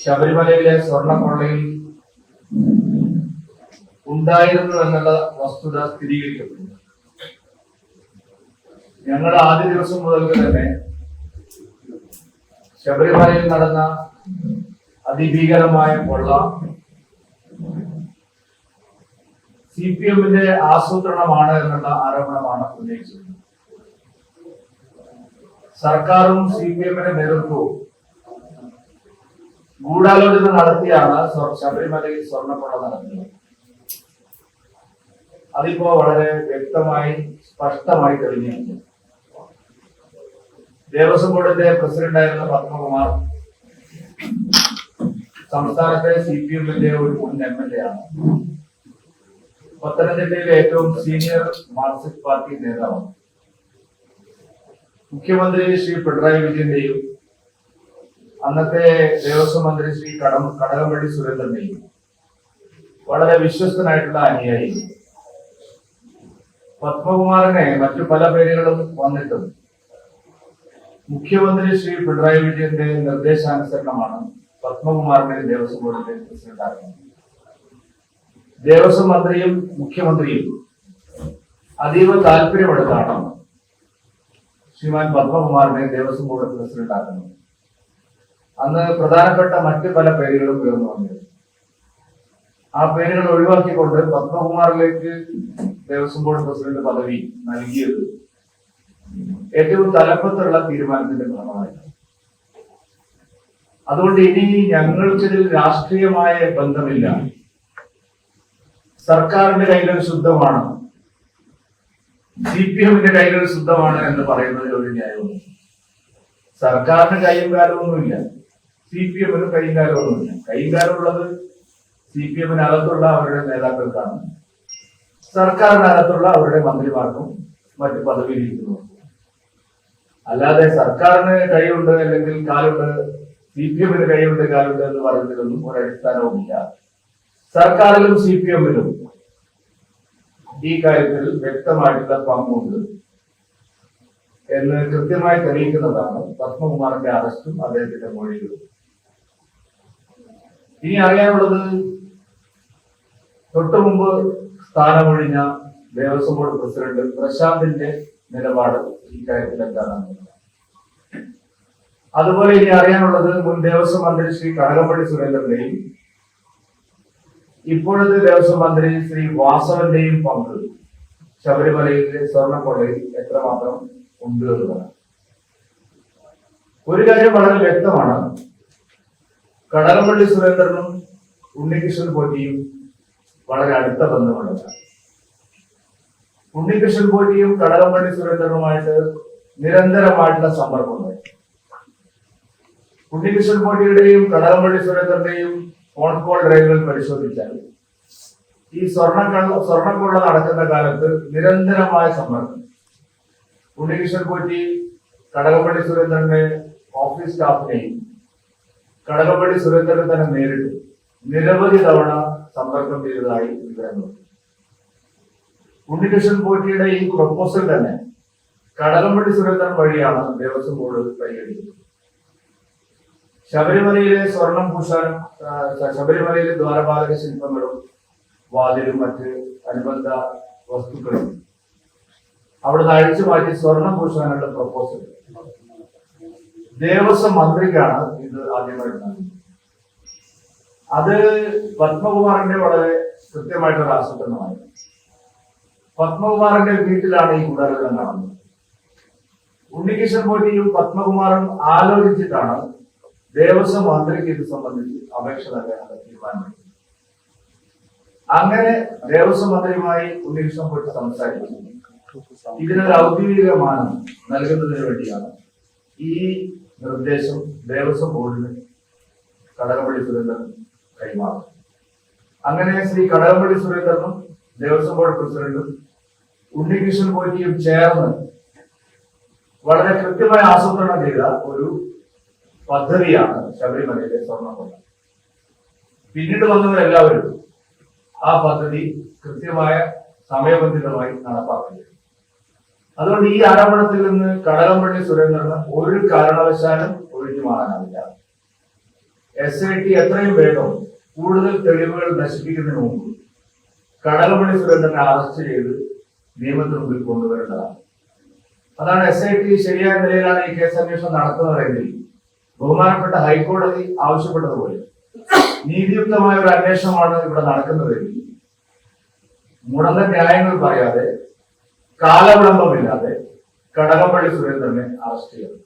ശബരിമലയിലെ സ്വർണക്കൊള്ളയിൽ ഉണ്ടായിരുന്നു എന്നുള്ള വസ്തുത സ്ഥിരീകരിക്കപ്പെട്ടു ഞങ്ങൾ ആദ്യ ദിവസം മുതൽക്ക് തന്നെ ശബരിമലയിൽ നടന്ന അതിഭീകരമായ കൊള്ള സി പി എമ്മിന്റെ ആസൂത്രണമാണ് എന്നുള്ള ആരോപണമാണ് ഉന്നയിച്ചത്. സർക്കാരും സി പി എമ്മിന്റെ നേതൃത്വവും ഗൂഢാലോചന നടത്തിയാണ് ശബരിമലയിൽ സ്വർണപ്പുഴ നടത്തുന്നത്. അതിപ്പോ വളരെ വ്യക്തമായി സ്പഷ്ടമായി തെളിഞ്ഞിരിക്കുന്നു ദേവസ്വം ബോർഡിന്റെ പ്രസിഡന്റായിരുന്ന പത്മകുമാർ സംസ്ഥാനത്തെ സി പി എമ്മിന്റെ ഒരു മുൻ എം എൽ എ ആണ് പത്തനംതിട്ടയിലെ ഏറ്റവും സീനിയർ മാർക്സിസ്റ്റ് പാർട്ടി നേതാവാണ്. മുഖ്യമന്ത്രി ശ്രീ പിണറായി വിജയന്റെയും അന്നത്തെ ദേവസ്വം മന്ത്രി ശ്രീ കടം കടകംപള്ളി സുരേന്ദ്രനെയും വളരെ വിശ്വസ്തനായിട്ടുള്ള അനുയായി. പത്മകുമാറിനെ മറ്റു പല പേരുകളും വന്നിട്ടും. മുഖ്യമന്ത്രി ശ്രീ പിണറായി വിജയന്റെ നിർദ്ദേശാനുസരണമാണ് പത്മകുമാറിനെ ദേവസ്വം ബോർഡിന്റെ പ്രസിഡന്റാകുന്നത് ദേവസ്വം മന്ത്രിയും മുഖ്യമന്ത്രിയും അതീവ താല്പര്യമെടുത്താണ് ശ്രീമാൻ പത്മകുമാറിനെ ദേവസ്വം ബോർഡ് പ്രസിഡന്റാക്കുന്നത് അന്ന് പ്രധാനപ്പെട്ട മറ്റു പല പേരുകളും ഉയർന്നു വന്നിരുന്നു ആ പേരുകൾ ഒഴിവാക്കിക്കൊണ്ട് പത്മകുമാറിലേക്ക് ദേവസ്വം ബോർഡ് പ്രസിഡന്റ് പദവി നൽകിയത് ഏറ്റവും തലപ്പത്തുള്ള തീരുമാനത്തിന്റെ ഫലമായിരുന്നു അതുകൊണ്ട് ഇനി ഞങ്ങൾക്കിതിൽ രാഷ്ട്രീയമായ ബന്ധമില്ല. സർക്കാരിന്റെ കൈകൾ ശുദ്ധമാണ്. സി പി എമ്മിന്റെ കൈകൾ ശുദ്ധമാണ് എന്ന് പറയുന്നതിൽ ഒരു ന്യായവും സർക്കാരിന് കൈയും കാലമൊന്നുമില്ല. സി പി എമ്മിന് കൈകാരമൊന്നുമില്ല കാലമുള്ളത് സി പി എമ്മിനകത്തുള്ള അവരുടെ നേതാക്കൾക്കാണ്. സർക്കാരിനകത്തുള്ള അവരുടെ മന്ത്രിമാർക്കും മറ്റു പദവിയിലിരിക്കുന്നവർക്കും. അല്ലാതെ സർക്കാരിന് കൈയുണ്ട് അല്ലെങ്കിൽ കാലുണ്ട് സി പി എമ്മിന് കൈയുണ്ട് കാലുണ്ട് എന്ന് പറയുന്നതിലൊന്നും ഒരടിസ്ഥാനവുമില്ല. സർക്കാരിലും സി പി എമ്മിലും ഈ കാര്യത്തിൽ വ്യക്തമായിട്ടുള്ള പങ്കുണ്ട് എന്ന് കൃത്യമായി തെളിയിക്കുന്നതാണ് പത്മകുമാറിന്റെ അറസ്റ്റും അദ്ദേഹത്തിന്റെ മൊഴികളും. ഇനി അറിയാനുള്ളത് തൊട്ടു മുമ്പ് സ്ഥാനമൊഴിഞ്ഞ ദേവസ്വം ബോർഡ് പ്രസിഡന്റ് പ്രശാന്തിന്റെ നിലപാട് ഈ കാര്യത്തിൽ എന്താണെന്ന് അതുപോലെ ഇനി അറിയാനുള്ളത് മുൻ ദേവസ്വം മന്ത്രി ശ്രീ കടകംപള്ളി സുരേന്ദ്രന്റെയും ഇപ്പോഴത്തെ ദേവസ്വം മന്ത്രി ശ്രീ വാസവന്റെയും പങ്ക് ശബരിമലയിലെ സ്വർണക്കൊള്ളയിൽ എത്രമാത്രം ഉണ്ട് എന്നതാണ് ഒരു കാര്യം വളരെ വ്യക്തമാണ്. കടകംപള്ളി സുരേന്ദ്രനും ഉണ്ണികൃഷ്ണൻ പോറ്റിയും വളരെ അടുത്ത ബന്ധമുള്ളതാണ് ഉണ്ണികൃഷ്ണൻ പോറ്റിയും കടകംപള്ളി സുരേന്ദ്രനുമായിട്ട് നിരന്തരമായിട്ടുള്ള സമ്പർക്കമുണ്ടായി ഉണ്ണികൃഷ്ണൻ പോറ്റിയുടെയും കടകംപള്ളി സുരേന്ദ്രന്റെയും ഫോൺ കോൾ ഡ്രൈവുകൾ പരിശോധിച്ചാൽ ഈ സ്വർണക്കള്ള സ്വർണക്കൊള്ള നടക്കുന്ന കാലത്ത് നിരന്തരമായ സമ്മർദ്ദം ഉണ്ണികൃഷ്ണൻ പോറ്റി കടകംപള്ളി സുരേന്ദ്രന്റെ ഓഫീസ് സ്റ്റാഫിനെയും കടകംപള്ളി സുരേന്ദ്രൻ തന്നെ നേരിട്ട്. നിരവധി തവണ സമ്പർക്കം ചെയ്തതായി വിവരങ്ങൾ ഉണ്ണികൃഷ്ണൻ പോറ്റിയുടെ ഈ പ്രൊപ്പോസൽ തന്നെ കടകംപള്ളി സുരേന്ദ്രൻ വഴിയാണ് ദേവസ്വം ബോർഡ് പരിഗണിക്കുന്നത് ശബരിമലയിലെ സ്വർണം പൂശാനും ശബരിമലയിലെ ദ്വാരപാലക ശില്പങ്ങളും വാതിലും മറ്റ് അനുബന്ധ വസ്തുക്കളും. അവിടുന്ന് അഴിച്ചു മാറ്റി സ്വർണം പൂശാനുള്ള പ്രപ്പോസൽ ദേവസ്വം മന്ത്രിക്കാണ് ഇത് ആദ്യമായിട്ട് നൽകുന്നത് അത് പത്മകുമാറിന്റെ വളരെ കൃത്യമായിട്ടൊരു ആസൂത്രണമായിരുന്നു പത്മകുമാറിന്റെ വീട്ടിലാണ് ഈ ഗൂഢാലോചന നടന്നത്. ഉണ്ണികിഷൻ പോറ്റിയും പത്മകുമാറും ആലോചിച്ചിട്ടാണ് ദേവസ്വം മന്ത്രിക്ക് ഇത് സംബന്ധിച്ച് അപേക്ഷ നൽകാനുള്ള തീരുമാനമെടുത്തത് അങ്ങനെ ദേവസ്വം മന്ത്രിയുമായി ഉണ്ണികൃഷ്ണൻ പോയിട്ട് സംസാരിച്ചു ഇതിനൊരു ഔദ്യോഗിക മാനം നൽകുന്നതിന് വേണ്ടിയാണ് ഈ നിർദ്ദേശം ദേവസ്വം ബോർഡിന് കടകംപള്ളി സുരേന്ദ്രൻ കൈമാറും. അങ്ങനെ ശ്രീ കടകംപള്ളി സുരേന്ദ്രനും ദേവസ്വം ബോർഡ് പ്രസിഡന്റും ഉണ്ണികൃഷ്ണൻ പോറ്റിയും ചേർന്ന് വളരെ കൃത്യമായി ആസൂത്രണം ചെയ്ത ഒരു പദ്ധതിയാണ് ശബരിമലയിലെ സ്വർണം പിന്നീട് വന്നവരെല്ലാവരും ആ പദ്ധതി കൃത്യമായ സമയബന്ധിതമായി നടപ്പാക്കിയത് അതുകൊണ്ട് ഈ ആരോപണത്തിൽ നിന്ന് കടകംപള്ളി സുരേന്ദ്രന് ഒരു കാരണവശാലും ഒഴിഞ്ഞു മാറാനാവില്ല. എസ് ഐ ടി എത്രയും വേഗം കൂടുതൽ തെളിവുകൾ നശിപ്പിക്കുന്നതിന് മുമ്പ് കടകംപള്ളി സുരേന്ദ്രനെ അറസ്റ്റ് ചെയ്ത് നിയമത്തിന് മുമ്പിൽ കൊണ്ടുവരേണ്ടതാണ്. അതാണ് എസ് ഐ ടി ശരിയായ നിലയിലാണ് ഈ കേസ് അന്വേഷണം നടത്തുന്നതെങ്കിൽ ബഹുമാനപ്പെട്ട ഹൈക്കോടതി ആവശ്യപ്പെട്ടതുപോലെ നീതിയുക്തമായ ഒരു അന്വേഷണമാണ് ഇവിടെ നടക്കുന്നതെങ്കിൽ മുടങ്ങ ന്യായങ്ങൾ പറയാതെ കാലവിളംബമില്ലാതെ കടകപ്പള്ളി സുരേന്ദ്രനെ അറസ്റ്റ് ചെയ്തു.